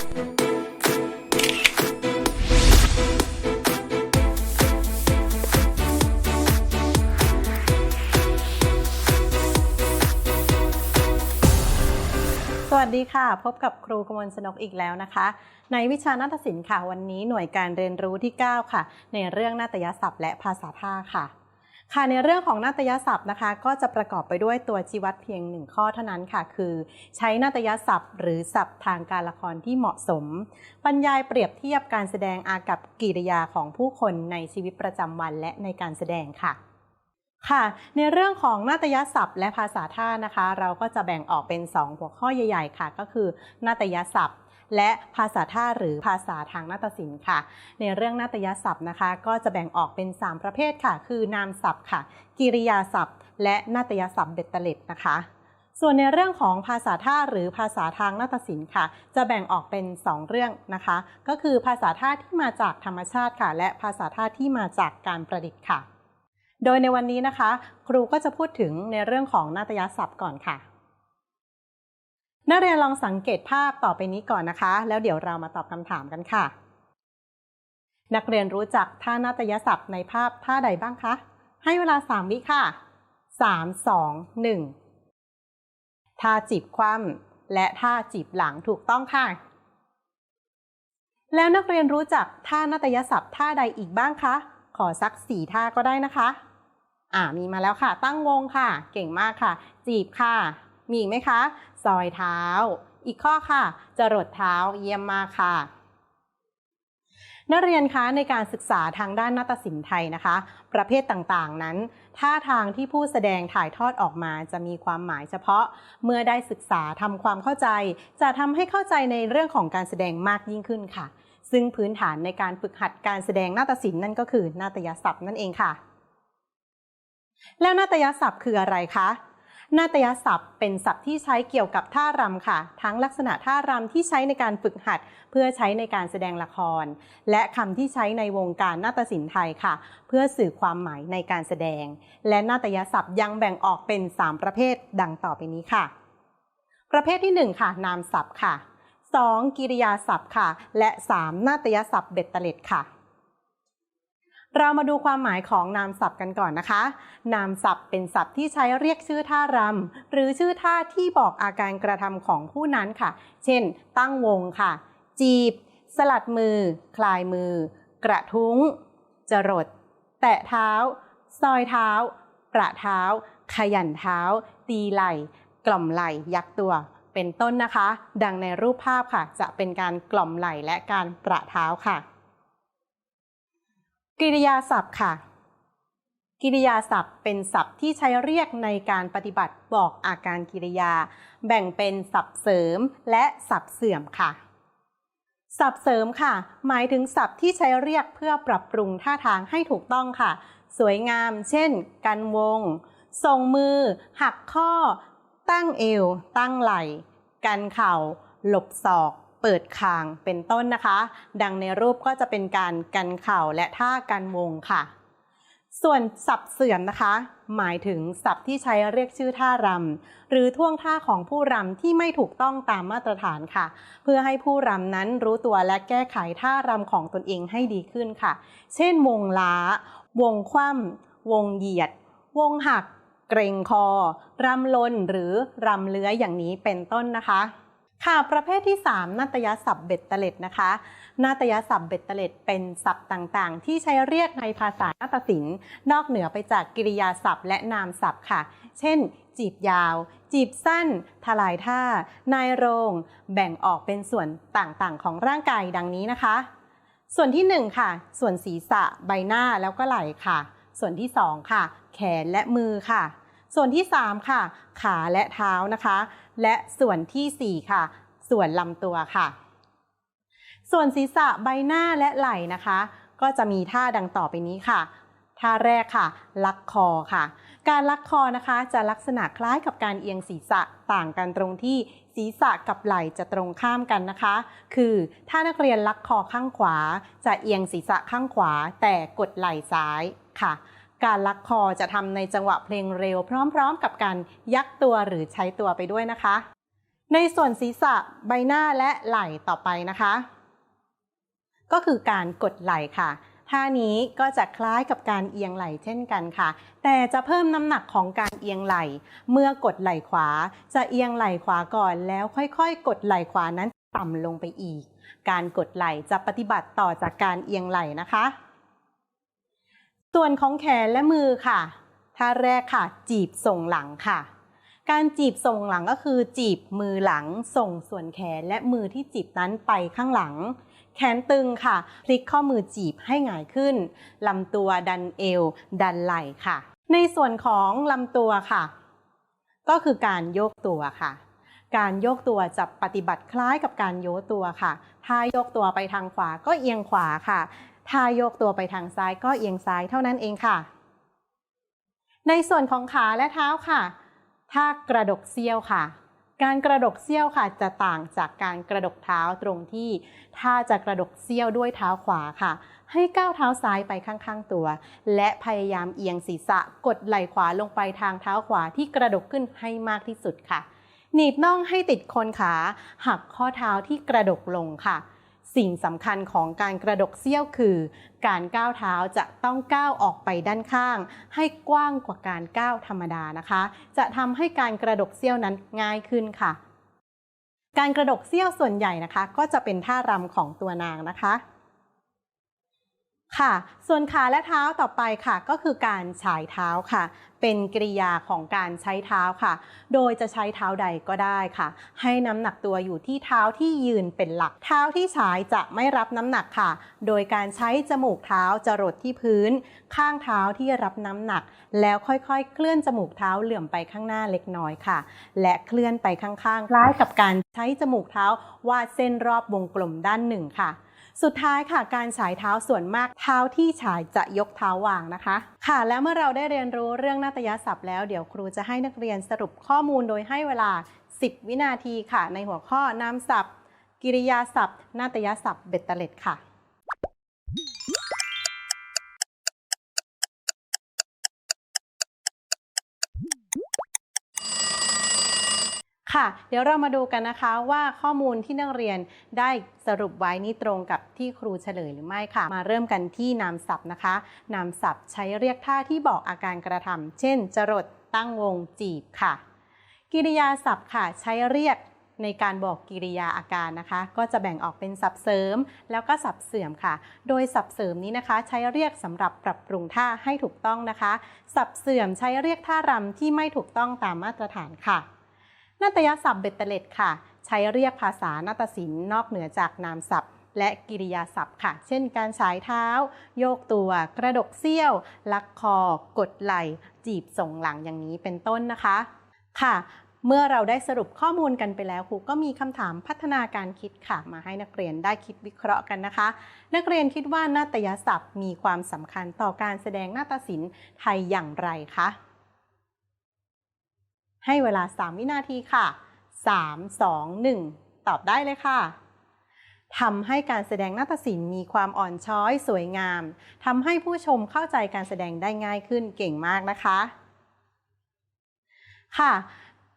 ส ค่ะ พบกับครูกมลสนกอีกแล้วนะคะ ในวิชานาฏศิลป์ค่ะ วันนี้หน่วยการเรียนรู้ที่ 9 ค่ะ ในเรื่องนาฏยศัพท์และภาษาท่าค่ะ ค่ะในเรื่องของนาฏยศัพท์นะคะ ก็จะประกอบไปด้วยตัวชี้วัดเพียงหนึ่งข้อเท่านั้นค่ะ คือ ใช้นาฏยศัพท์ หรือศัพท์ทางการละครที่เหมาะสม บรรยายเปรียบเทียบการแสดงอากับกิริยาของผู้คนในชีวิตประจำวันและในการแสดงค่ะ ค่ะ ในเรื่องของนาฏยศัพท์และภาษาท่านะคะ เราก็จะแบ่งออกเป็น 2 หัวข้อใหญ่ๆ ค่ะ ก็คือนาฏยศัพท์ และภาษาท่าหรือภาษาทางนาฏศิลป์ค่ะ ในเรื่องนาฏยศัพท์นะคะ ก็จะแบ่งออกเป็น 3 ประเภทค่ะ คือนามศัพท์ค่ะ กิริยาศัพท์ และนาฏยศัพท์เบ็ดเตล็ดนะคะส่วนในเรื่องของภาษาท่าหรือภาษาทางนาฏศิลป์ค่ะ จะแบ่งออกเป็น 2 เรื่องนะคะ ก็คือภาษาท่าที่มาจากธรรมชาติค่ะ และภาษาท่าที่มาจากการประดิษฐ์ค่ะ โดยในวันนี้นะคะ ครูก็จะพูดถึงในเรื่องของนาฏยศัพท์ก่อนค่ะ นักเรียนลองสังเกตภาพต่อไปนี้ก่อนนะคะ แล้วเดี๋ยวเรามาตอบคำถามกันค่ะ นักเรียนรู้จักท่านาฏยศัพท์ในภาพท่าใดบ้างคะ ให้เวลา 3 วิค่ะ 3 2 1 ท่าจีบคว่ำและท่าจีบหลังถูกต้องค่ะ แล้วนักเรียนรู้จักท่านาฏยศัพท์ท่าใดอีกบ้างคะ ขอสักสี่ท่าก็ได้นะคะ อ่ามีมาแล้วค่ะ ตั้งวงค่ะ เก่งมากค่ะ จีบค่ะ มีอีกไหมคะซอยเท้า อีกข้อค่ะ จรดเท้าเยี่ยมมากค่ะ นักเรียนคะในการศึกษาทางด้านนาฏศิลป์ไทยนะคะ ประเภทต่างๆนั้นท่าทางที่ผู้แสดงถ่ายทอดออกมาจะมีความหมายเฉพาะ เมื่อได้ศึกษาทำความเข้าใจ จะทำให้เข้าใจในเรื่องของการแสดงมากยิ่งขึ้นค่ะ ซึ่งพื้นฐานในการฝึกหัดการแสดงนาฏศิลป์นั่นก็คือนาฏยศัพท์นั่นเองค่ะ แล้วนาฏยศัพท์คืออะไรคะนาฏยศัพท์เป็นศัพท์ที่ใช้เกี่ยวกับท่ารำค่ะ ทั้งลักษณะท่ารำที่ใช้ในการฝึกหัด เพื่อใช้ในการแสดงละคร และคำที่ใช้ในวงการนาฏศิลป์ไทยค่ะ เพื่อสื่อความหมายในการแสดง และนาฏยศัพท์ยังแบ่งออกเป็น 3 ประเภทดังต่อไปนี้ค่ะ ประเภทที่ 1 ค่ะ นามศัพท์ค่ะ 2. กิริยาศัพท์ค่ะ และ 3. นาฏยศัพท์เบ็ดเตล็ดค่ะ เรามาดูความหมายของนามศัพท์กันก่อนนะคะ นามศัพท์เป็นศัพท์ที่ใช้เรียกชื่อท่ารำหรือชื่อท่าที่บอกอาการกระทำของผู้นั้นค่ะ เช่น ตั้งวงค่ะ จีบ สลัดมือ คลายมือ กระทุ้ง จรด แตะเท้า ซอยเท้า ประเท้า ขยันเท้า ตีไหล่ กล่อมไหล่ ยักตัว เป็นต้นนะคะ ดังในรูปภาพค่ะ จะเป็นการกล่อมไหล่และการประเท้าค่ะ กิริยาศัพท์ค่ะ กิริยาศัพท์เป็นศัพท์ที่ใช้เรียกในการปฏิบัติบอกอาการกิริยา แบ่งเป็นศัพท์เสริมและศัพท์เสื่อมค่ะ ศัพท์เสริมค่ะ หมายถึงศัพท์ที่ใช้เรียกเพื่อปรับปรุงท่าทางให้ถูกต้องค่ะ สวยงาม เช่น กันวงส่งมือ หักข้อ ตั้งเอว ตั้งไหล่ กันเข่า หลบศอก เปิดคางเป็นต้นนะคะ ดังในรูปก็จะเป็นการกันเข่าและท่ากันวงค่ะ ส่วนศัพท์เสื่อมนะคะ หมายถึงศัพท์ที่ใช้เรียกชื่อท่ารำหรือท่วงท่าของผู้รำที่ไม่ถูกต้องตามมาตรฐานค่ะ เพื่อให้ผู้รำนั้นรู้ตัวและแก้ไขท่ารำของตนเองให้ดีขึ้นค่ะ เช่น วงล้า วงคว่ำวงเหยียด วงหัก เกรงคอ รำลนหรือรำเลื้อยอย่างนี้เป็นต้นนะคะ ค่ะประเภทที่ 3 นาฏยศัพท์เบ็ดเตล็ดนะคะ นาฏยศัพท์เบ็ดเตล็ดเป็นศัพท์ต่างๆ ที่ใช้เรียกในภาษานาฏศิลป์นอกเหนือไปจากกิริยาศัพท์และนามศัพท์ค่ะ เช่น จีบยาว จีบสั้น ทลายท่า นายโรง แบ่งออกเป็นส่วนต่างๆ ของร่างกายดังนี้นะคะ ส่วนที่ 1 ค่ะ ส่วนศีรษะใบหน้าแล้วก็ไหล่ค่ะ ส่วนที่ 2 ค่ะ แขนและมือค่ะ ส่วนที่ 3 ค่ะ ขาและเท้านะคะ และส่วนทีสี่ 4 ค่ะ ส่วนลำตัวค่ะ ส่วนศีรษะใบหน้าและไหล่นะคะ ก็จะมีท่าดังต่อไปนี้ค่ะท่าแรกค่ะ ลักคอค่ะ การลักคอนะคะจะลักษณะคล้ายกับการเอียงศีรษะต่างกันตรงที่ศีรษะกับไหล่จะตรงข้ามกันนะคะ คือถ้านักเรียนลักคอข้างขวา จะเอียงศีรษะข้างขวา แต่กดไหล่ซ้ายค่ะ การลักคอจะทำในจังหวะเพลงเร็วพร้อมๆ กับการยักตัวหรือใช้ตัวไปด้วยนะคะ ในส่วนศีรษะใบหน้าและไหล่ต่อไปนะคะ ก็คือการกดไหล่ค่ะท่านี้ก็จะคล้ายกับการเอียงไหล่เช่นกันค่ะ แต่จะเพิ่มน้ำหนักของการเอียงไหล่ เมื่อกดไหล่ขวา จะเอียงไหล่ขวาก่อนแล้วค่อยๆ กดไหล่ขวานั้นต่ำลงไปอีก การกดไหล่จะปฏิบัติต่อจากการเอียงไหล่นะคะ ส่วนของแขนและมือค่ะท่าแรกค่ะ จีบส่งหลังค่ะ การจีบส่งหลังก็คือ จีบมือหลังส่งส่วนแขนและมือที่จีบนั้นไปข้างหลัง แขนตึงค่ะ พลิกข้อมือจีบให้หงายขึ้นลำตัวดันเอว ดันไหล่ค่ะ ในส่วนของลำตัวค่ะ ก็คือการโยกตัวค่ะการโยกตัวจะปฏิบัติคล้ายกับการโยกตัวค่ะ ถ้าโยกตัวไปทางขวาก็เอียงขวาค่ะ ถ้ายกตัวไปทางซ้ายก็เอียงซ้ายเท่านั้นเองค่ะ ในส่วนของขาและเท้าค่ะถ้ากระดกเซี่ยวค่ะ การกระดกเซี่ยวค่ะ จะต่างจากการกระดกเท้าตรงที่ ถ้าจะกระดกเซี่ยวด้วยเท้าขวาค่ะ ให้ก้าวเท้าซ้ายไปข้างๆตัว และพยายามเอียงศีรษะกดไหล่ขวาลงไปทางเท้าขวาที่กระดกขึ้นให้มากที่สุดค่ะ หนีบน่องให้ติดคนขา หักข้อเท้าที่กระดกลงค่ะ สิ่งสำคัญของการกระดกเซี่ยวคือ การก้าวเท้าจะต้องก้าวออกไปด้านข้าง ให้กว้างกว่าการก้าวธรรมดานะคะ จะทำให้การกระดกเซี่ยวนั้นง่ายขึ้นค่ะ การกระดกเซี่ยวส่วนใหญ่นะคะ ก็จะเป็นท่ารำของตัวนางนะคะ ค่ะ ส่วนขาและเท้าต่อไปค่ะ ก็คือการฉายเท้าค่ะ เป็นกริยาของการใช้เท้าค่ะ โดยจะใช้เท้าใดก็ได้ค่ะ ให้น้ำหนักตัวอยู่ที่เท้าที่ยืนเป็นหลัก เท้าที่ฉายจะไม่รับน้ำหนักค่ะ โดยการใช้จมูกเท้าจรดที่พื้น ข้างเท้าที่รับน้ำหนัก แล้วค่อยๆ เคลื่อนจมูกเท้าเหลื่อมไปข้างหน้าเล็กน้อยค่ะ และเคลื่อนไปข้างๆคล้ายกับการใช้จมูกเท้าวาดเส้นรอบวงกลมด้านหนึ่งค่ะ สุดท้ายค่ะการฉายเท้าส่วนมากเท้าที่ฉายจะยกเท้าวางนะคะ ค่ะ แล้วเมื่อเราได้เรียนรู้เรื่องนาฏยศัพท์แล้วเดี๋ยวครูจะให้นักเรียนสรุปข้อมูลโดยให้เวลา 10 วินาทีค่ะ ในหัวข้อนามศัพท์ กิริยาศัพท์ นาฏยศัพท์เบ็ดเตล็ดค่ะ ค่ะ เดี๋ยวเรามาดูกันนะคะว่าข้อมูลที่นักเรียนได้สรุปไว้นี่ตรงกับที่ครูเฉลยหรือไม่ค่ะ มาเริ่มกันที่นามศัพท์นะคะ นามศัพท์ใช้เรียกท่าที่บอกอาการกระทำเช่น จรด ตั้งวง จีบค่ะ กิริยาศัพท์ค่ะ ใช้เรียกในการบอกกิริยาอาการนะคะ ก็จะแบ่งออกเป็นศัพท์เสริม แล้วก็ศัพท์เสื่อมค่ะ โดยศัพท์เสริมนี้นะคะ ใช้เรียกสำหรับปรับปรุงท่าให้ถูกต้องนะคะศัพท์เสื่อมใช้เรียกท่ารำที่ไม่ถูกต้องตามมาตรฐานค่ะ นาฏยศัพท์เบ็ดเตเล็ดค่ะ ใช้เรียกภาษานาฏศิลป์นอกเหนือจากนามศัพท์และกิริยาศัพท์ค่ะ เช่น การฉายเท้า โยกตัว กระดกเสี้ยว ลักคอ กดไหล่ จีบส่งหลังอย่างนี้เป็นต้นนะคะ ค่ะ เมื่อเราได้สรุปข้อมูลกันไปแล้วครูก็มีคำถามพัฒนาการคิดค่ะ มาให้นักเรียนได้คิดวิเคราะห์กันนะคะ นักเรียนคิดว่านาฏยศัพท์มีความสำคัญต่อการแสดงนาฏศิลป์ไทยอย่างไรคะ ให้เวลา 3 วินาทีค่ะ 3 2 1 ตอบได้เลยค่ะทำให้การแสดงนาฏศิลป์มีความอ่อนช้อยสวยงามทำให้ผู้ชมเข้าใจการแสดงได้ง่ายขึ้นเก่งมากนะคะ ค่ะ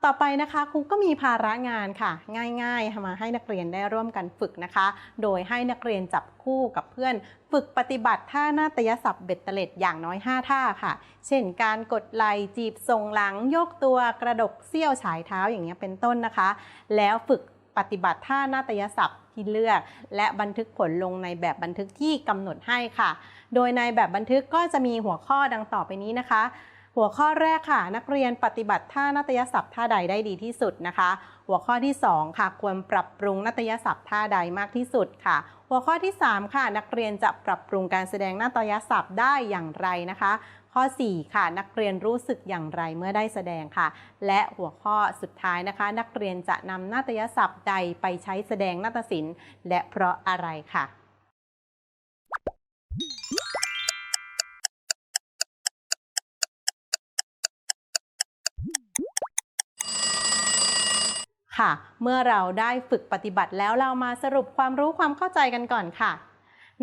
ต่อไปนะคะครูก็มีภาระงานค่ะ ง่ายๆมาให้นักเรียนได้ร่วมกันฝึกนะคะ โดยให้นักเรียนจับคู่กับเพื่อน ฝึกปฏิบัติท่านาฏยศัพท์เบ็ดเตล็ดอย่างน้อย 5 ท่าค่ะ เช่น การกดไหล่จีบทรงหลังโยกตัวกระดกเสี้ยวฉายเท้าอย่างเงี้ยเป็นต้นนะคะ แล้วฝึกปฏิบัติท่านาฏยศัพท์ที่เลือก และบันทึกผลลงในแบบบันทึกที่กำหนดให้ค่ะ โดยในแบบบันทึกก็จะมีหัวข้อดังต่อไปนี้นะคะ หัวข้อแรกค่ะ นักเรียนปฏิบัติท่านาฏยศัพท์ท่าใดได้ดีที่สุดนะคะ หัวข้อที่ 2 ค่ะ ควรปรับปรุงนาฏยศัพท์ท่าใดมากที่สุดค่ะ หัวข้อที่ 3 ค่ะ นักเรียนจะปรับปรุงการแสดงนาฏยศัพท์ได้อย่างไรนะคะ ข้อ 4 ค่ะ นักเรียนรู้สึกอย่างไรเมื่อได้แสดงค่ะ และหัวข้อสุดท้ายนะคะ นักเรียนจะนำนาฏยศัพท์ใดไปใช้แสดงนาฏศิลป์ และเพราะอะไรค่ะ ค่ะ เมื่อเราได้ฝึกปฏิบัติแล้วเรามาสรุปความรู้ความเข้าใจกันก่อนค่ะ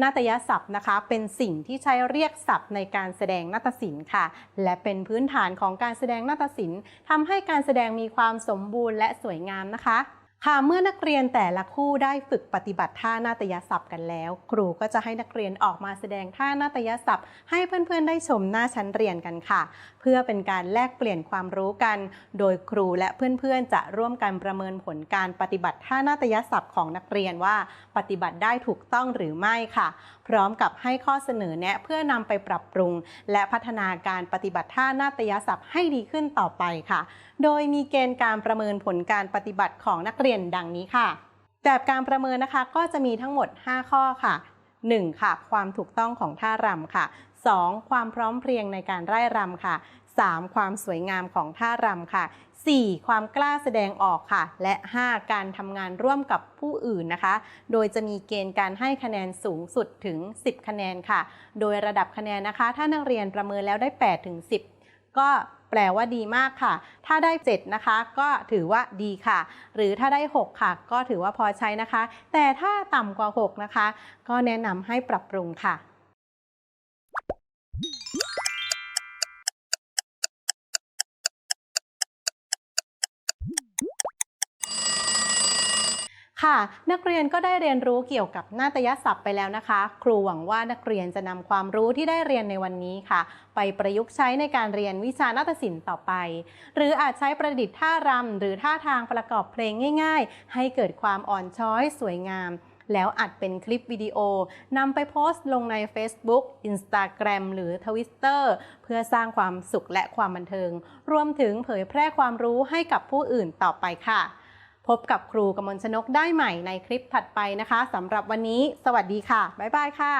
นาฏยศัพท์นะคะเป็นสิ่งที่ใช้เรียกศัพท์ในการแสดงนาฏศิลป์ค่ะ และเป็นพื้นฐานของการแสดงนาฏศิลป์ทำให้การแสดงมีความสมบูรณ์และสวยงามนะคะค่ะเมื่อนักเรียนแต่ละคู่ได้ฝึกปฏิบัติท่านาฏยศัพท์กันแล้ว ครูก็จะให้นักเรียนออกมาแสดงท่านาฏยศัพท์ ให้เพื่อนๆได้ชมหน้าชั้นเรียนกันค่ะเพื่อเป็นการแลกเปลี่ยนความรู้กัน โดยครูและเพื่อนๆ จะร่วมกันประเมินผลการปฏิบัติท่านาฏยศัพท์ของนักเรียนว่า ปฏิบัติได้ถูกต้องหรือไม่ค่ะ พร้อมกับให้ข้อเสนอแนะเพื่อนำไปปรับปรุง และพัฒนาการปฏิบัติท่านาฏยศัพท์ให้ดีขึ้นต่อไปค่ะ โดยมีเกณฑ์การประเมินผลการปฏิบัติของนักเรียนดังนี้ค่ะ แบบการประเมินนะคะก็จะมีทั้งหมด 5 ข้อค่ะ 1. ค่ะ ความถูกต้องของท่ารำค่ะ 2. ความพร้อมเพรียงในการไร่รำค่ะ 3. ความสวยงามของท่ารำค่ะ 4. ความกล้าแสดงออกค่ะ และ 5. การทำงานร่วมกับผู้อื่นนะคะ โดยจะมีเกณฑ์การให้คะแนนสูงสุดถึง 10 คะแนนค่ะ โดยระดับคะแนนนะคะ ถ้านักเรียนประเมินแล้วได้ 8 ถึง 10 ก็แปลว่าดีมากค่ะ ถ้าได้ 7 นะคะ ก็ถือว่าดีค่ะ หรือถ้าได้ 6 ค่ะ ก็ถือว่าพอใช้นะคะ แต่ถ้าต่ำกว่า 6 นะคะ ก็แนะนำให้ปรับปรุงค่ะ ค่ะ นักเรียนก็ได้เรียนรู้เกี่ยวกับนาฏยศัพท์ไปแล้วนะคะ ครูหวังว่านักเรียนจะนำความรู้ที่ได้เรียนในวันนี้ค่ะ ไปประยุกต์ใช้ในการเรียนวิชานาฏศิลป์ต่อไป หรืออาจใช้ประดิษฐ์ท่ารำหรือท่าทางประกอบเพลงง่าย ๆ ให้เกิดความอ่อนช้อย สวยงาม แล้วอัดเป็นคลิปวิดีโอนำไปโพสต์ลงใน Facebook Instagram หรือ Twitter เพื่อสร้างความสุขและความบันเทิง รวมถึงเผยแพร่ความรู้ให้กับผู้อื่นต่อไปค่ะ พบกับครูกมลชนกได้ใหม่ในคลิปถัดไปนะคะสำหรับวันนี้ สวัสดีค่ะ บ๊ายบายค่ะ